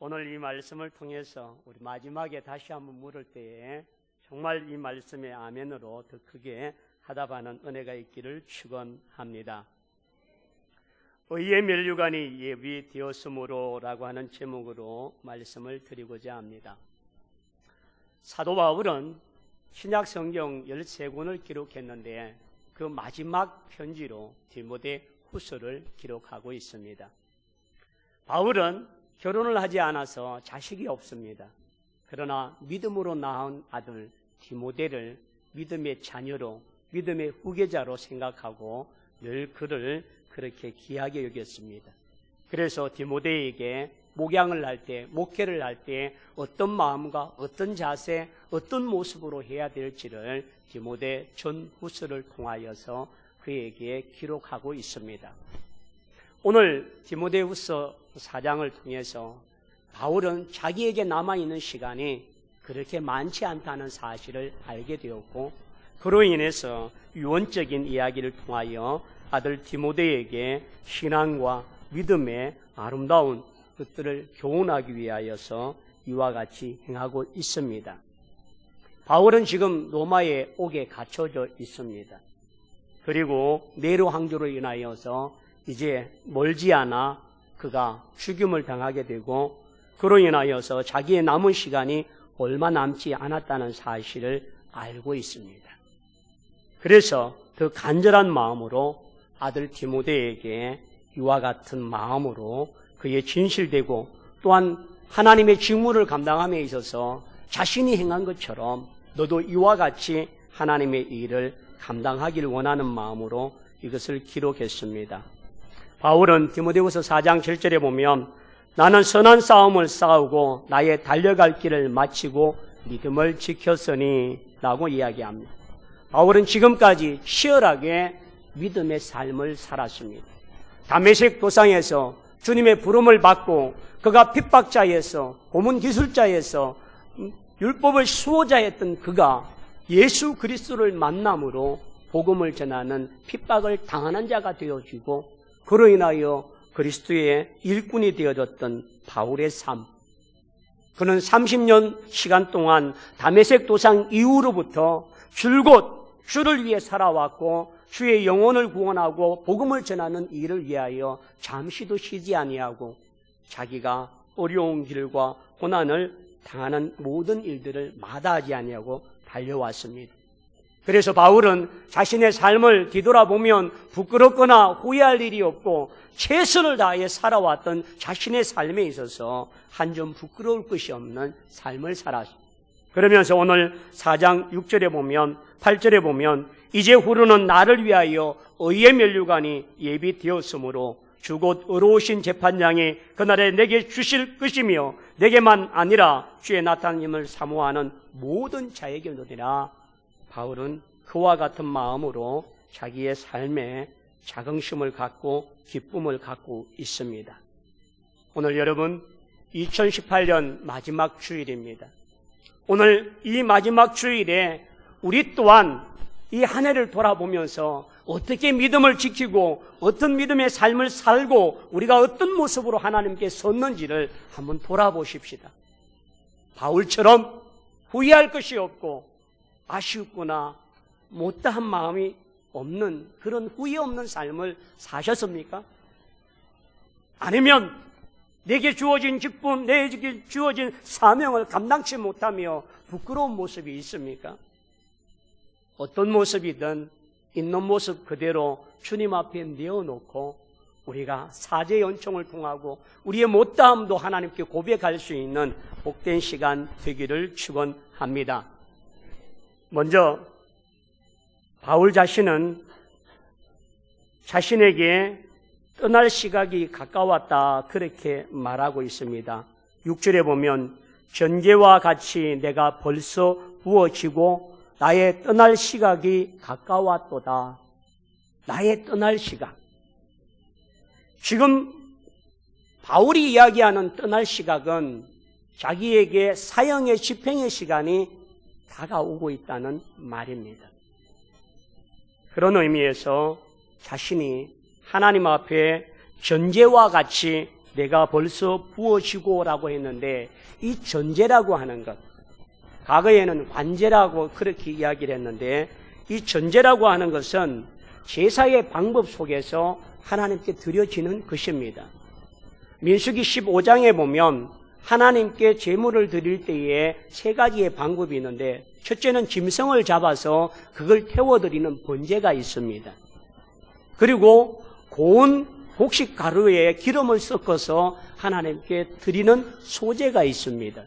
오늘 이 말씀을 통해서 우리 마지막에 다시 한번 물을 때에 정말 이 말씀의 아멘으로 더 크게 하답하는 은혜가 있기를 축원합니다. 의의 면류관이 예비되었으므로라고 하는 제목으로 말씀을 드리고자 합니다. 사도 바울은 신약 성경 13권을 기록했는데 그 마지막 편지로 디모데 후서를 기록하고 있습니다. 바울은 결혼을 하지 않아서 자식이 없습니다. 그러나 믿음으로 낳은 아들 디모데를 믿음의 자녀로 믿음의 후계자로 생각하고 늘 그를 그렇게 귀하게 여겼습니다. 그래서 디모데에게 목양을 할 때, 목회를 할 때 어떤 마음과 어떤 자세, 어떤 모습으로 해야 될지를 디모데 전후서를 통하여서 그에게 기록하고 있습니다. 오늘 디모데후서 4장을 통해서 바울은 자기에게 남아있는 시간이 그렇게 많지 않다는 사실을 알게 되었고 그로 인해서 유언적인 이야기를 통하여 아들 디모데에게 신앙과 믿음의 아름다운 것들을 교훈하기 위하여서 이와 같이 행하고 있습니다. 바울은 지금 로마의 옥에 갇혀져 있습니다. 그리고 네로 황조로 인하여서 이제 멀지 않아 그가 죽임을 당하게 되고 그로 인하여서 자기의 남은 시간이 얼마 남지 않았다는 사실을 알고 있습니다. 그래서 더 간절한 마음으로 아들 디모데에게 이와 같은 마음으로 그의 진실되고 또한 하나님의 직무를 감당함에 있어서 자신이 행한 것처럼 너도 이와 같이 하나님의 일을 감당하기를 원하는 마음으로 이것을 기록했습니다. 바울은 디모데후서 4장 7절에 보면 나는 선한 싸움을 싸우고 나의 달려갈 길을 마치고 믿음을 지켰으니 라고 이야기합니다. 바울은 지금까지 치열하게 믿음의 삶을 살았습니다. 담메색 도상에서 주님의 부름을 받고 그가 핍박자에서 고문 기술자에서 율법을 수호자였던 그가 예수 그리스도를 만남으로 복음을 전하는 핍박을 당하는 자가 되어지고 그로 인하여 그리스도의 일꾼이 되어졌던 바울의 삶. 그는 30년 시간 동안 담에색 도상 이후로부터 줄곧 주를 위해 살아왔고 주의 영혼을 구원하고 복음을 전하는 일을 위하여 잠시도 쉬지 아니하고 자기가 어려운 길과 고난을 당하는 모든 일들을 마다하지 아니하고 달려왔습니다. 그래서 바울은 자신의 삶을 뒤돌아보면 부끄럽거나 후회할 일이 없고 최선을 다해 살아왔던 자신의 삶에 있어서 한 점 부끄러울 것이 없는 삶을 살았습니다. 그러면서 오늘 4장 6절에 보면 8절에 보면 이제 후로는 나를 위하여 의의 면류관이 예비되었으므로 주곧 의로우신 재판장이 그날에 내게 주실 것이며 내게만 아니라 주의 나타님을 사모하는 모든 자에게 노리라 바울은 그와 같은 마음으로 자기의 삶에 자긍심을 갖고 기쁨을 갖고 있습니다. 오늘 여러분 2018년 마지막 주일입니다. 오늘 이 마지막 주일에 우리 또한 이 한 해를 돌아보면서 어떻게 믿음을 지키고 어떤 믿음의 삶을 살고 우리가 어떤 모습으로 하나님께 섰는지를 한번 돌아보십시다. 바울처럼 후회할 것이 없고 아쉽구나 못다한 마음이 없는 그런 후회 없는 삶을 사셨습니까? 아니면 내게 주어진 직분, 내게 주어진 사명을 감당치 못하며 부끄러운 모습이 있습니까? 어떤 모습이든 있는 모습 그대로 주님 앞에 내어놓고 우리가 사제 연총을 통하고 우리의 못다함도 하나님께 고백할 수 있는 복된 시간 되기를 축원합니다. 먼저 바울 자신은 자신에게 떠날 시각이 가까웠다 그렇게 말하고 있습니다. 6절에 보면 전제와 같이 내가 벌써 부어지고 나의 떠날 시각이 가까웠도다. 나의 떠날 시각. 지금 바울이 이야기하는 떠날 시각은 자기에게 사형의 집행의 시간이 다가오고 있다는 말입니다. 그런 의미에서 자신이 하나님 앞에 전제와 같이 내가 벌써 부어지고라고 했는데 이 전제라고 하는 것 과거에는 관제라고 그렇게 이야기를 했는데 이 전제라고 하는 것은 제사의 방법 속에서 하나님께 드려지는 것입니다. 민수기 15장에 보면 하나님께 제물을 드릴 때에 세 가지의 방법이 있는데 첫째는 짐승을 잡아서 그걸 태워드리는 번제가 있습니다. 그리고 고운 곡식 가루에 기름을 섞어서 하나님께 드리는 소제가 있습니다.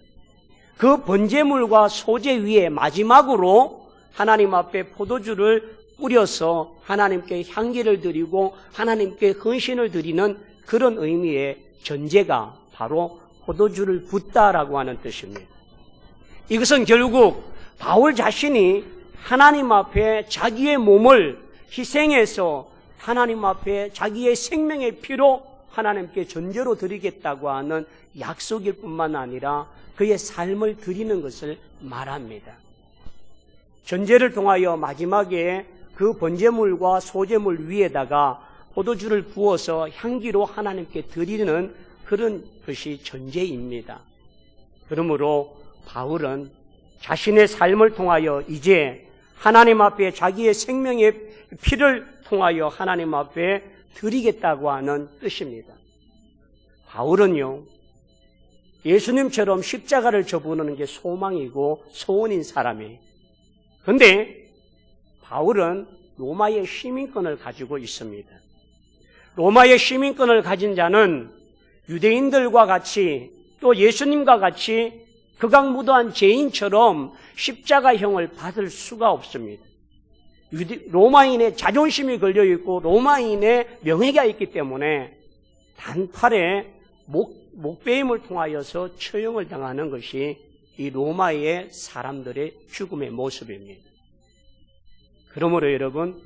그 번제물과 소제 위에 마지막으로 하나님 앞에 포도주를 뿌려서 하나님께 향기를 드리고 하나님께 헌신을 드리는 그런 의미의 전제가 바로 포도주를 붓다라고 하는 뜻입니다. 이것은 결국 바울 자신이 하나님 앞에 자기의 몸을 희생해서 하나님 앞에 자기의 생명의 피로 하나님께 전제로 드리겠다고 하는 약속일 뿐만 아니라 그의 삶을 드리는 것을 말합니다. 전제를 통하여 마지막에 그 번제물과 소제물 위에다가 포도주를 부어서 향기로 하나님께 드리는 그런 것이 전제입니다. 그러므로 바울은 자신의 삶을 통하여 이제 하나님 앞에 자기의 생명의 피를 통하여 하나님 앞에 드리겠다고 하는 뜻입니다. 바울은요, 예수님처럼 십자가를 접어놓는 게 소망이고 소원인 사람이에요. 근데 바울은 로마의 시민권을 가지고 있습니다. 로마의 시민권을 가진 자는 유대인들과 같이 또 예수님과 같이 극악무도한 죄인처럼 십자가형을 받을 수가 없습니다. 로마인의 자존심이 걸려 있고 로마인의 명예가 있기 때문에 단팔에 목, 목배임을 통하여서 처형을 당하는 것이 이 로마의 사람들의 죽음의 모습입니다. 그러므로 여러분,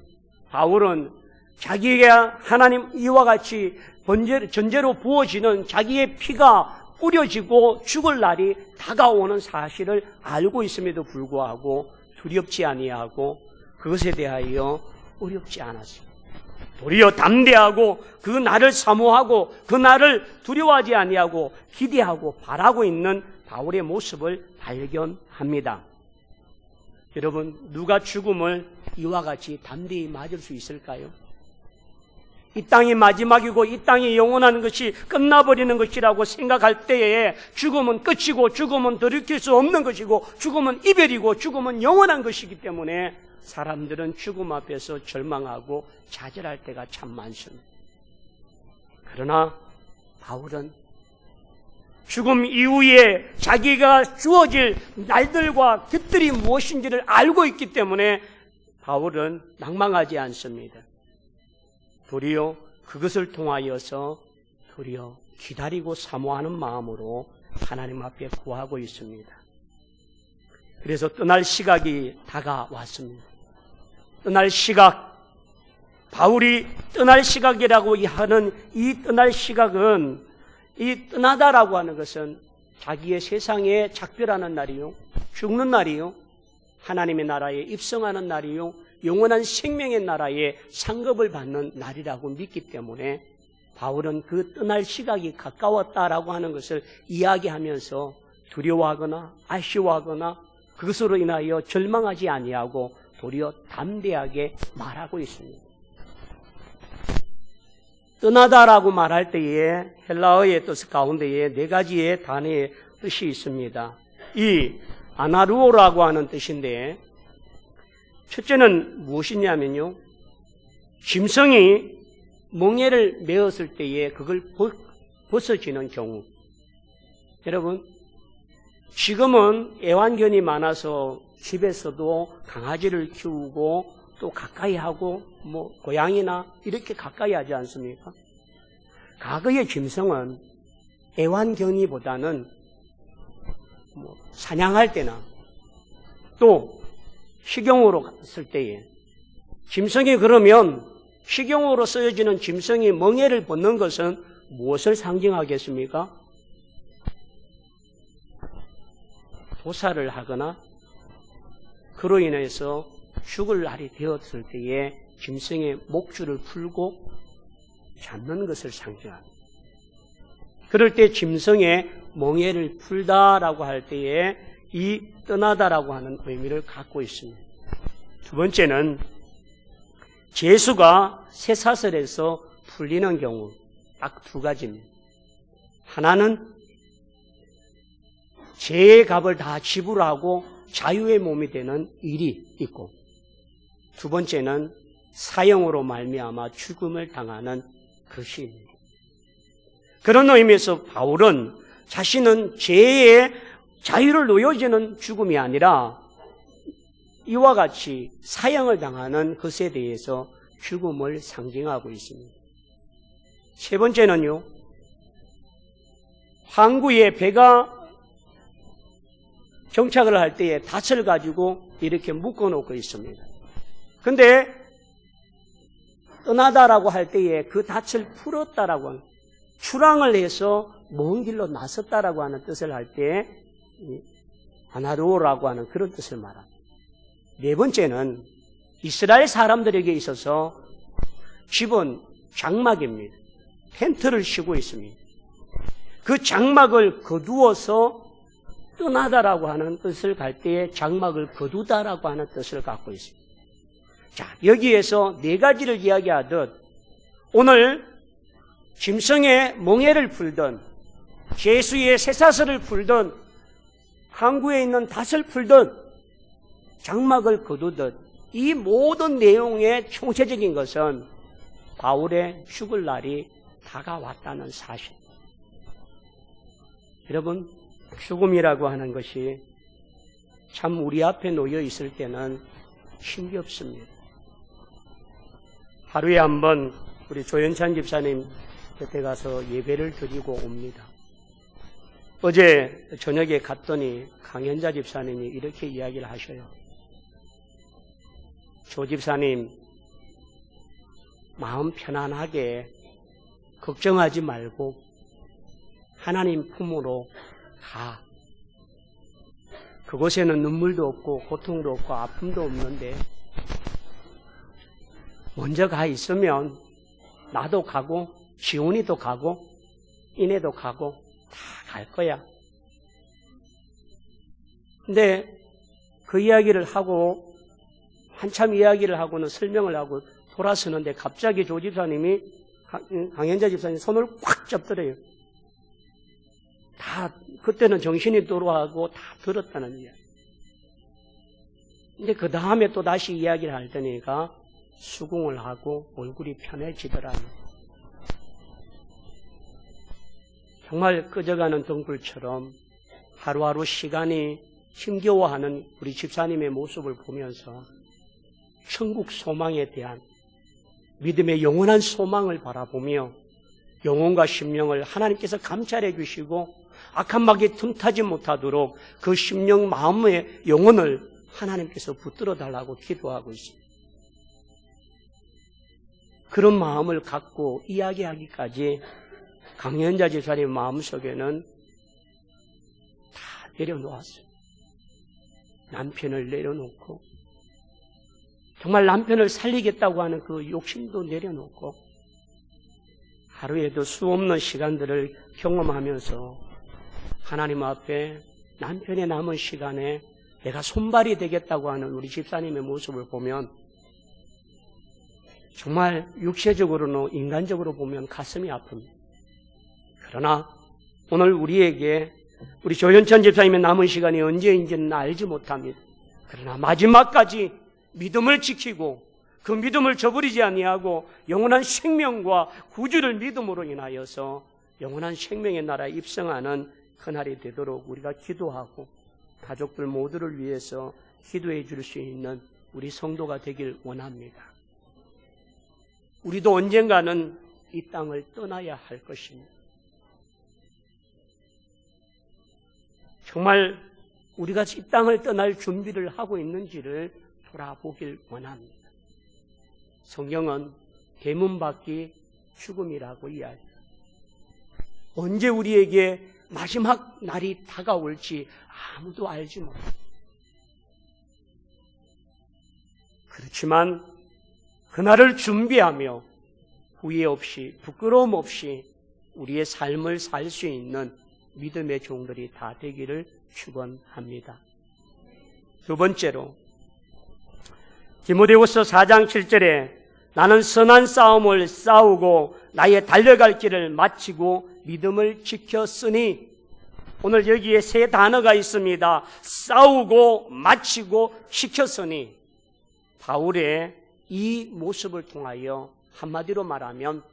바울은 자기가 하나님 이와 같이 번제, 전제로 부어지는 자기의 피가 뿌려지고 죽을 날이 다가오는 사실을 알고 있음에도 불구하고 두렵지 아니하고 그것에 대하여 어렵지 않았습니다. 도리어 담대하고 그 날을 사모하고 그 날을 두려워하지 아니하고 기대하고 바라고 있는 바울의 모습을 발견합니다. 여러분 누가 죽음을 이와 같이 담대히 맞을 수 있을까요? 이 땅이 마지막이고 이 땅이 영원한 것이 끝나버리는 것이라고 생각할 때에 죽음은 끝이고 죽음은 돌이킬 수 없는 것이고 죽음은 이별이고 죽음은 영원한 것이기 때문에 사람들은 죽음 앞에서 절망하고 좌절할 때가 참 많습니다. 그러나 바울은 죽음 이후에 자기가 주어질 날들과 깃들이 무엇인지를 알고 있기 때문에 바울은 낭망하지 않습니다. 도리어 그것을 통하여서 도리어 기다리고 사모하는 마음으로 하나님 앞에 구하고 있습니다. 그래서 떠날 시각이 다가왔습니다. 떠날 시각, 바울이 떠날 시각이라고 하는 이 떠날 시각은 이 떠나다라고 하는 것은 자기의 세상에 작별하는 날이요, 죽는 날이요, 하나님의 나라에 입성하는 날이요, 영원한 생명의 나라에 상급을 받는 날이라고 믿기 때문에 바울은 그 떠날 시각이 가까웠다라고 하는 것을 이야기하면서 두려워하거나 아쉬워하거나 그것으로 인하여 절망하지 아니하고 도리어 담대하게 말하고 있습니다. 떠나다라고 말할 때에 헬라어의 뜻 가운데에 네 가지의 단어의 뜻이 있습니다. 이 아나루오라고 하는 뜻인데 첫째는 무엇이냐면요. 짐승이 멍에를 메었을 때에 그걸 벗어지는 경우. 여러분, 지금은 애완견이 많아서 집에서도 강아지를 키우고 또 가까이 하고 뭐 고양이나 이렇게 가까이 하지 않습니까? 과거의 짐승은 애완견이보다는 뭐 사냥할 때나 또 식용으로 갔을 때에 짐승이 그러면 식용으로 쓰여지는 짐승이 멍에를 벗는 것은 무엇을 상징하겠습니까? 도사를 하거나 그로 인해서 죽을 날이 되었을 때에 짐승의 목줄을 풀고 잡는 것을 상징합니다. 그럴 때 짐승의 멍에를 풀다라고 할 때에 이 떠나다라고 하는 의미를 갖고 있습니다. 두 번째는 재수가 쇠사슬에서 풀리는 경우 딱 두 가지입니다. 하나는 죄의 값을 다 지불하고 자유의 몸이 되는 일이 있고 두 번째는 사형으로 말미암아 죽음을 당하는 것이 있습니다. 그런 의미에서 바울은 자신은 죄의 자유를 놓여지는 죽음이 아니라 이와 같이 사형을 당하는 것에 대해서 죽음을 상징하고 있습니다. 세 번째는요, 항구에 배가 정착을 할 때에 닻을 가지고 이렇게 묶어 놓고 있습니다. 근데 떠나다라고 할 때에 그 닻을 풀었다라고 하는 출항을 해서 먼 길로 나섰다라고 하는 뜻을 할 때 아나로라고 하는 그런 뜻을 말합니다. 네 번째는 이스라엘 사람들에게 있어서 집은 장막입니다. 텐트를 쉬고 있습니다. 그 장막을 거두어서 떠나다라고 하는 뜻을 갈 때에 장막을 거두다라고 하는 뜻을 갖고 있습니다. 자, 여기에서 네 가지를 이야기하듯 오늘 짐승의 멍해를 풀던 제수의 쇠사슬을 풀던 항구에 있는 닷을 풀던 장막을 거두듯 이 모든 내용의 총체적인 것은 바울의 죽을 날이 다가왔다는 사실. 여러분, 죽음이라고 하는 것이 참 우리 앞에 놓여 있을 때는 힘겹습니다. 하루에 한 번 우리 조연찬 집사님 곁에 가서 예배를 드리고 옵니다. 어제 저녁에 갔더니 강현자 집사님이 이렇게 이야기를 하셔요. 조 집사님, 마음 편안하게 걱정하지 말고 하나님 품으로 가. 그곳에는 눈물도 없고 고통도 없고 아픔도 없는데 먼저 가 있으면 나도 가고 지훈이도 가고 이내도 가고 다 갈 거야. 근데 그 이야기를 하고 한참 이야기를 하고는 설명을 하고 돌아서는데 갑자기 조 집사님이 강현자 집사님 손을 꽉 잡더래요. 다 그때는 정신이 돌아가고 다 들었다는 이야기. 근데 그 다음에 또 다시 이야기를 할 테니까 수긍을 하고 얼굴이 편해지더라고 정말 꺼져가는 등불처럼 하루하루 시간이 힘겨워하는 우리 집사님의 모습을 보면서 천국 소망에 대한 믿음의 영원한 소망을 바라보며 영혼과 심령을 하나님께서 감찰해 주시고 악한 막이 틈타지 못하도록 그 심령 마음의 영혼을 하나님께서 붙들어 달라고 기도하고 있습니다. 그런 마음을 갖고 이야기하기까지 강현자 집사님 마음속에는 다 내려놓았어요. 남편을 내려놓고 정말 남편을 살리겠다고 하는 그 욕심도 내려놓고 하루에도 수없는 시간들을 경험하면서 하나님 앞에 남편의 남은 시간에 내가 손발이 되겠다고 하는 우리 집사님의 모습을 보면 정말 육체적으로는 인간적으로 보면 가슴이 아픕니다. 그러나 오늘 우리에게 우리 조현천 집사님의 남은 시간이 언제인지는 알지 못합니다. 그러나 마지막까지 믿음을 지키고 그 믿음을 저버리지 아니하고 영원한 생명과 구주를 믿음으로 인하여서 영원한 생명의 나라에 입성하는 그날이 되도록 우리가 기도하고 가족들 모두를 위해서 기도해 줄 수 있는 우리 성도가 되길 원합니다. 우리도 언젠가는 이 땅을 떠나야 할 것입니다. 정말 우리가 이 땅을 떠날 준비를 하고 있는지를 돌아보길 원합니다. 성경은 대문 밖이 죽음이라고 이야기합니다. 언제 우리에게 마지막 날이 다가올지 아무도 알지 못합니다. 그렇지만 그날을 준비하며 후회 없이 부끄러움 없이 우리의 삶을 살 수 있는 믿음의 종들이 다 되기를 축원합니다. 두 번째로 디모데후서 4장 7절에 나는 선한 싸움을 싸우고 나의 달려갈 길을 마치고 믿음을 지켰으니 오늘 여기에 세 단어가 있습니다. 싸우고 마치고 지켰으니 바울의 이 모습을 통하여 한마디로 말하면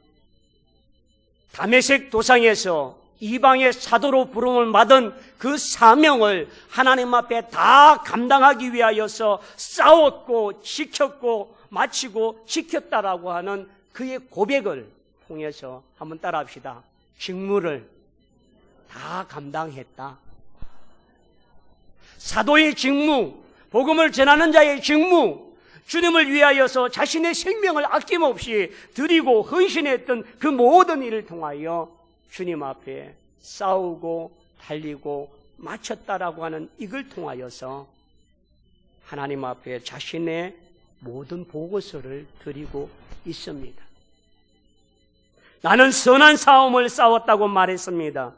담에색 도상에서 이방의 사도로 부름을 받은 그 사명을 하나님 앞에 다 감당하기 위하여서 싸웠고 지켰고 마치고 지켰다라고 하는 그의 고백을 통해서 한번 따라합시다. 직무를 다 감당했다. 사도의 직무, 복음을 전하는 자의 직무, 주님을 위하여서 자신의 생명을 아낌없이 드리고 헌신했던 그 모든 일을 통하여 주님 앞에 싸우고 달리고 마쳤다라고 하는 이걸 통하여서 하나님 앞에 자신의 모든 보고서를 드리고 있습니다. 나는 선한 싸움을 싸웠다고 말했습니다.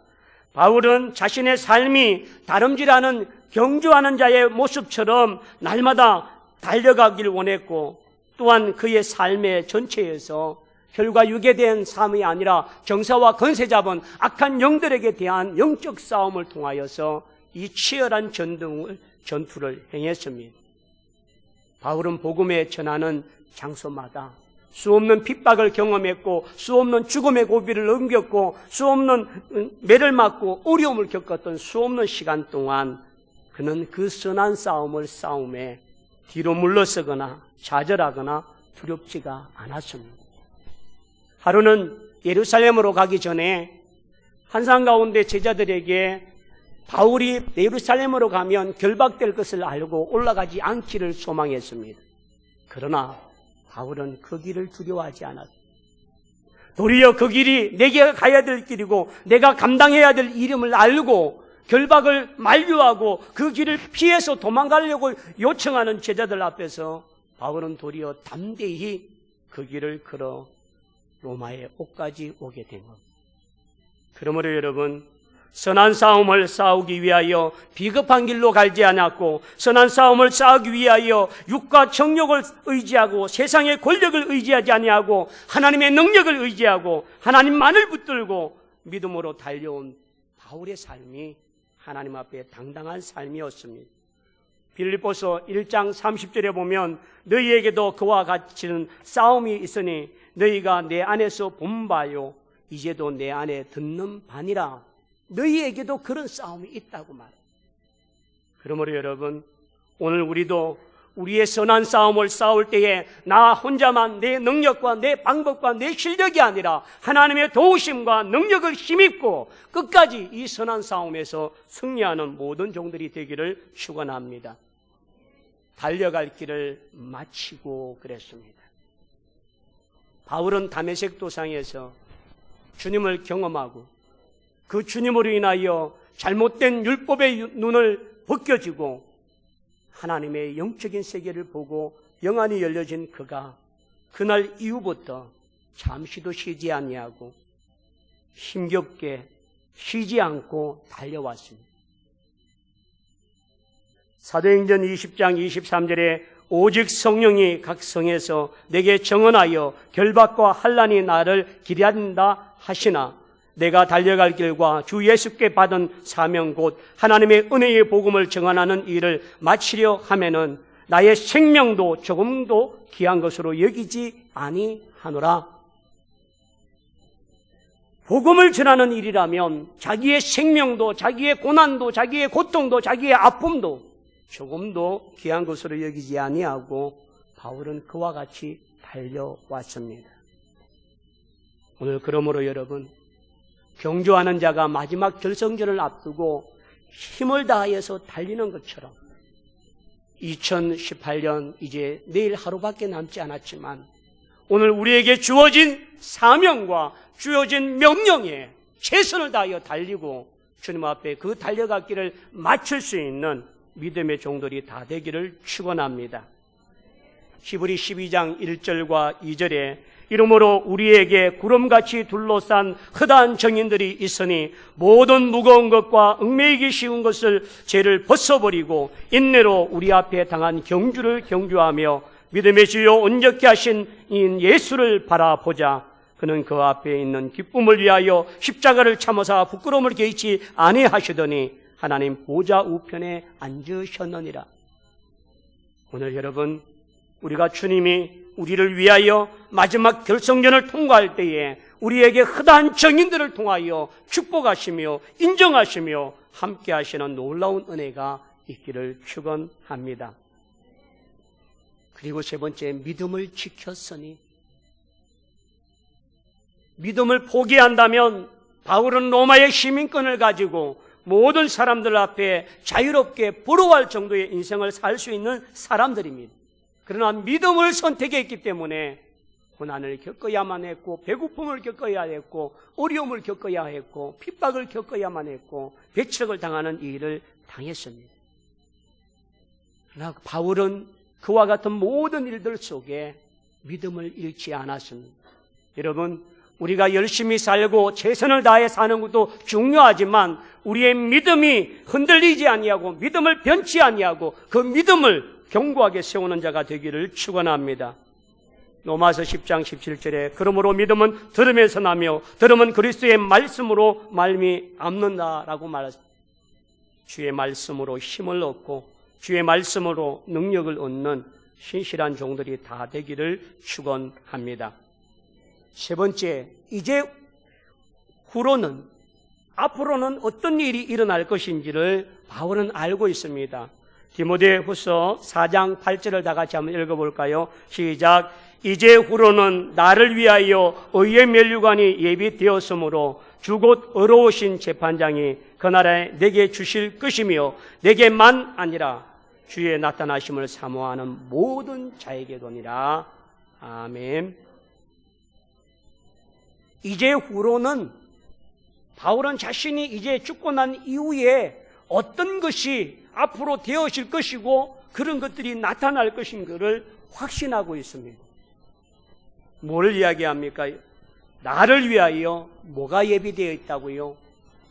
바울은 자신의 삶이 다름질하는 경주하는 자의 모습처럼 날마다 달려가길 원했고 또한 그의 삶의 전체에서 혈과 육에 대한 삶이 아니라 정사와 건세 잡은 악한 영들에게 대한 영적 싸움을 통하여서 이 치열한 전등을, 전투를 행했습니다. 바울은 복음에 전하는 장소마다 수없는 핍박을 경험했고 수없는 죽음의 고비를 넘겼고 수없는 매를 맞고 어려움을 겪었던 수없는 시간 동안 그는 그 선한 싸움을 싸움에 뒤로 물러서거나 좌절하거나 두렵지가 않았습니다. 하루는 예루살렘으로 가기 전에 한산 가운데 제자들에게 바울이 예루살렘으로 가면 결박될 것을 알고 올라가지 않기를 소망했습니다. 그러나 바울은 그 길을 두려워하지 않았습니다. 도리어 그 길이 내게 가야 될 길이고 내가 감당해야 될 이름을 알고 결박을 만류하고 그 길을 피해서 도망가려고 요청하는 제자들 앞에서 바울은 도리어 담대히 그 길을 걸어 로마의 옷까지 오게 된 것. 그러므로 여러분 선한 싸움을 싸우기 위하여 비겁한 길로 갈지 않았고 선한 싸움을 싸우기 위하여 육과 정욕을 의지하고 세상의 권력을 의지하지 아니하고 하나님의 능력을 의지하고 하나님만을 붙들고 믿음으로 달려온 바울의 삶이 하나님 앞에 당당한 삶이었습니다. 빌립보서 1장 30절에 보면 너희에게도 그와 같이는 싸움이 있으니 너희가 내 안에서 본 바요 이제도 내 안에 듣는 바니라 너희에게도 그런 싸움이 있다고 말해. 그러므로 여러분, 오늘 우리도 우리의 선한 싸움을 싸울 때에 나 혼자만 내 능력과 내 방법과 내 실력이 아니라 하나님의 도우심과 능력을 힘입고 끝까지 이 선한 싸움에서 승리하는 모든 종들이 되기를 축원합니다. 달려갈 길을 마치고 그랬습니다. 바울은 담에색 도상에서 주님을 경험하고 그 주님으로 인하여 잘못된 율법의 눈을 벗겨지고 하나님의 영적인 세계를 보고 영안이 열려진 그가 그날 이후부터 잠시도 쉬지 아니하고 힘겹게 쉬지 않고 달려왔습니다. 사도행전 20장 23절에 오직 성령이 각 성에서 내게 정언하여 결박과 환란이 나를 기다린다 하시나 내가 달려갈 길과 주 예수께 받은 사명 곧 하나님의 은혜의 복음을 정언하는 일을 마치려 하면은 나의 생명도 조금도 귀한 것으로 여기지 아니하노라. 복음을 전하는 일이라면 자기의 생명도, 자기의 고난도, 자기의 고통도, 자기의 아픔도 조금도 귀한 것으로 여기지 아니하고 바울은 그와 같이 달려왔습니다. 오늘 그러므로 여러분 경주하는 자가 마지막 결성전을 앞두고 힘을 다해서 달리는 것처럼 2018년 이제 내일 하루밖에 남지 않았지만 오늘 우리에게 주어진 사명과 주어진 명령에 최선을 다하여 달리고 주님 앞에 그 달려갔기를 맞출 수 있는 믿음의 종들이 다 되기를 축원합니다. 히브리 12장 1절과 2절에 이러므로 우리에게 구름같이 둘러싼 흔한 정인들이 있으니 모든 무거운 것과 얽매이기 쉬운 것을 죄를 벗어버리고 인내로 우리 앞에 당한 경주를 경주하며 믿음의 주요 온전케 하신 인 예수를 바라보자. 그는 그 앞에 있는 기쁨을 위하여 십자가를 참으사 부끄러움을 개의치 아니하시더니 하나님 보좌 우편에 앉으셨느니라. 오늘 여러분 우리가 주님이 우리를 위하여 마지막 결성전을 통과할 때에 우리에게 흔한 정인들을 통하여 축복하시며 인정하시며 함께 하시는 놀라운 은혜가 있기를 축원합니다. 그리고 세 번째 믿음을 지켰으니 믿음을 포기한다면 바울은 로마의 시민권을 가지고 모든 사람들 앞에 자유롭게 부러워할 정도의 인생을 살 수 있는 사람들입니다. 그러나 믿음을 선택했기 때문에 고난을 겪어야만 했고 배고픔을 겪어야 했고 어려움을 겪어야 했고 핍박을 겪어야만 했고 배척을 당하는 일을 당했습니다. 그러나 바울은 그와 같은 모든 일들 속에 믿음을 잃지 않았습니다. 여러분, 우리가 열심히 살고 최선을 다해 사는 것도 중요하지만 우리의 믿음이 흔들리지 아니하고 믿음을 변치 아니하고 그 믿음을 견고하게 세우는 자가 되기를 축원합니다. 로마서 10장 17절에 그러므로 믿음은 들음에서 나며 들음은 그리스도의 말씀으로 말미 암는다라고 말했습니다. 주의 말씀으로 힘을 얻고 주의 말씀으로 능력을 얻는 신실한 종들이 다 되기를 축원합니다. 세 번째, 이제 후로는 앞으로는 어떤 일이 일어날 것인지를 바울은 알고 있습니다. 디모데 후서 4장 8절을 다 같이 한번 읽어볼까요? 시작. 이제 후로는 나를 위하여 의의 멸류관이 예비되었으므로 주곧 어려우신 재판장이 그날에 내게 주실 것이며 내게만 아니라 주의 나타나심을 사모하는 모든 자에게도니라. 아멘. 이제 후로는 바울은 자신이 이제 죽고 난 이후에 어떤 것이 앞으로 되어질 것이고 그런 것들이 나타날 것인 것을 확신하고 있습니다. 뭘 이야기합니까? 나를 위하여 뭐가 예비되어 있다고요?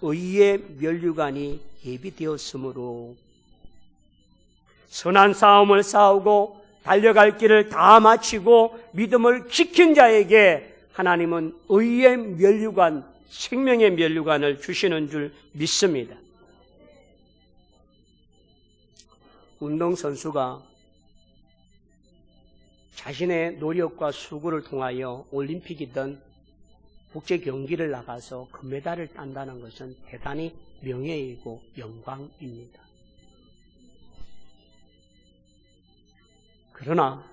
의의 면류관이 예비되었으므로 선한 싸움을 싸우고 달려갈 길을 다 마치고 믿음을 지킨 자에게 하나님은 의의 면류관, 생명의 면류관을 주시는 줄 믿습니다. 운동선수가 자신의 노력과 수고를 통하여 올림픽이든 국제 경기를 나가서 금메달을 딴다는 것은 대단히 명예이고 영광입니다. 그러나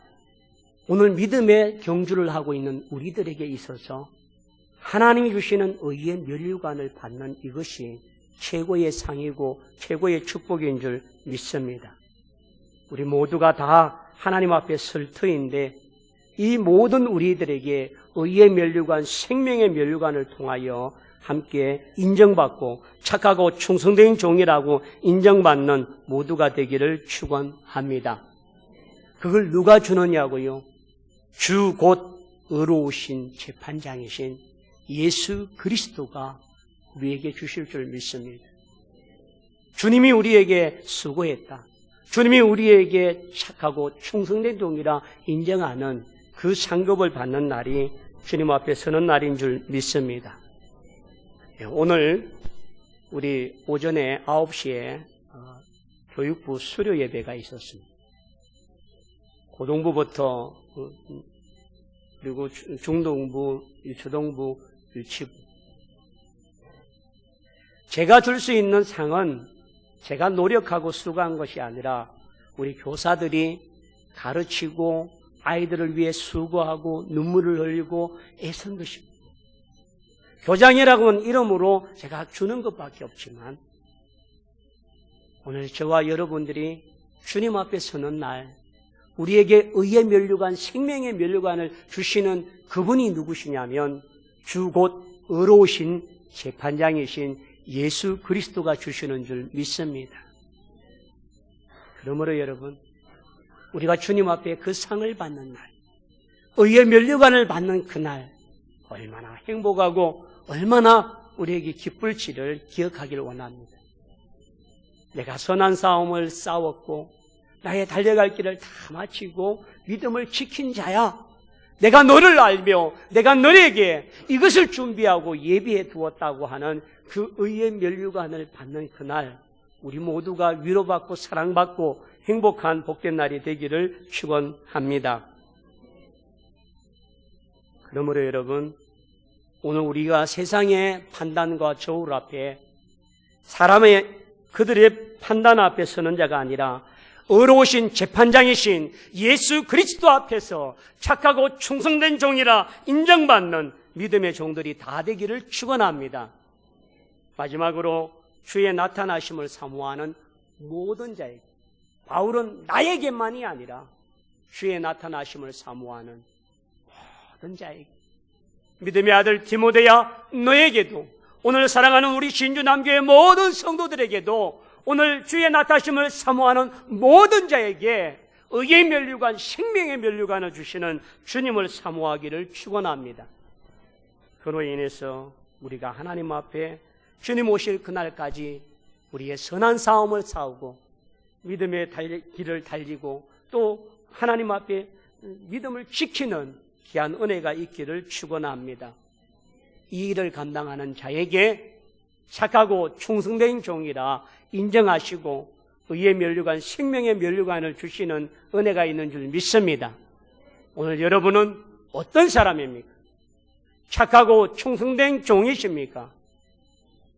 오늘 믿음의 경주를 하고 있는 우리들에게 있어서 하나님이 주시는 의의 멸류관을 받는 이것이 최고의 상이고 최고의 축복인 줄 믿습니다. 우리 모두가 다 하나님 앞에 설 터인데 이 모든 우리들에게 의의 멸류관, 생명의 멸류관을 통하여 함께 인정받고 착하고 충성된 종이라고 인정받는 모두가 되기를 축원합니다. 그걸 누가 주느냐고요? 주 곧 의로우신 재판장이신 예수 그리스도가 우리에게 주실 줄 믿습니다. 주님이 우리에게 수고했다. 주님이 우리에게 착하고 충성된 종이라 인정하는 그 상급을 받는 날이 주님 앞에 서는 날인 줄 믿습니다. 예, 오늘 우리 오전에 9시에 어, 교육부 수료 예배가 있었습니다. 고등부부터 어, 그리고 중등부, 초등부, 유치부. 제가 줄 수 있는 상은 제가 노력하고 수고한 것이 아니라 우리 교사들이 가르치고 아이들을 위해 수고하고 눈물을 흘리고 애쓴 것입니다. 교장이라고는 이름으로 제가 주는 것밖에 없지만 오늘 저와 여러분들이 주님 앞에 서는 날 우리에게 의의 면류관, 생명의 면류관을 주시는 그분이 누구시냐면 주 곧 의로우신 재판장이신 예수 그리스도가 주시는 줄 믿습니다. 그러므로 여러분, 우리가 주님 앞에 그 상을 받는 날, 의의 면류관을 받는 그날 얼마나 행복하고 얼마나 우리에게 기쁠지를 기억하기를 원합니다. 내가 선한 싸움을 싸웠고 나의 달려갈 길을 다 마치고 믿음을 지킨 자야. 내가 너를 알며 내가 너에게 이것을 준비하고 예비해 두었다고 하는 그 의의 면류관을 받는 그날 우리 모두가 위로받고 사랑받고 행복한 복된 날이 되기를 축원합니다. 그러므로 여러분 오늘 우리가 세상의 판단과 저울 앞에 사람의 그들의 판단 앞에 서는 자가 아니라 의로우신 재판장이신 예수 그리스도 앞에서 착하고 충성된 종이라 인정받는 믿음의 종들이 다 되기를 축원합니다. 마지막으로 주의 나타나심을 사모하는 모든 자에게 바울은 나에게만이 아니라 주의 나타나심을 사모하는 모든 자에게 믿음의 아들 디모데야 너에게도 오늘 사랑하는 우리 진주 남교의 모든 성도들에게도 오늘 주의 나타심을 사모하는 모든 자에게 의의 면류관, 생명의 면류관을 주시는 주님을 사모하기를 축원합니다. 그로 인해서 우리가 하나님 앞에 주님 오실 그날까지 우리의 선한 싸움을 싸우고 믿음의 달- 길을 달리고 또 하나님 앞에 믿음을 지키는 귀한 은혜가 있기를 축원합니다. 이 일을 감당하는 자에게 착하고 충성된 종이라 인정하시고 의의 면류관, 생명의 면류관을 주시는 은혜가 있는 줄 믿습니다. 오늘 여러분은 어떤 사람입니까? 착하고 충성된 종이십니까?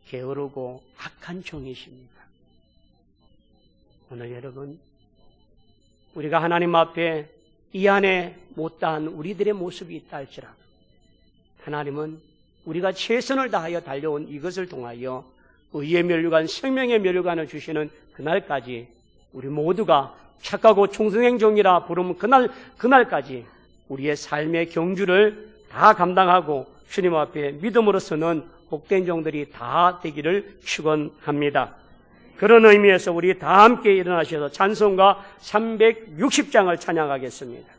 게으르고 악한 종이십니까? 오늘 여러분, 우리가 하나님 앞에 이 안에 못다한 우리들의 모습이 있다 할지라도 하나님은 우리가 최선을 다하여 달려온 이것을 통하여 의의 멸류관, 생명의 멸류관을 주시는 그날까지 우리 모두가 착하고 충성행종이라 부르면 그날, 그날까지 우리의 삶의 경주를 다 감당하고 주님 앞에 믿음으로 서는 복된 종들이 다 되기를 축원합니다. 그런 의미에서 우리 다 함께 일어나셔서 찬송가 360장을 찬양하겠습니다.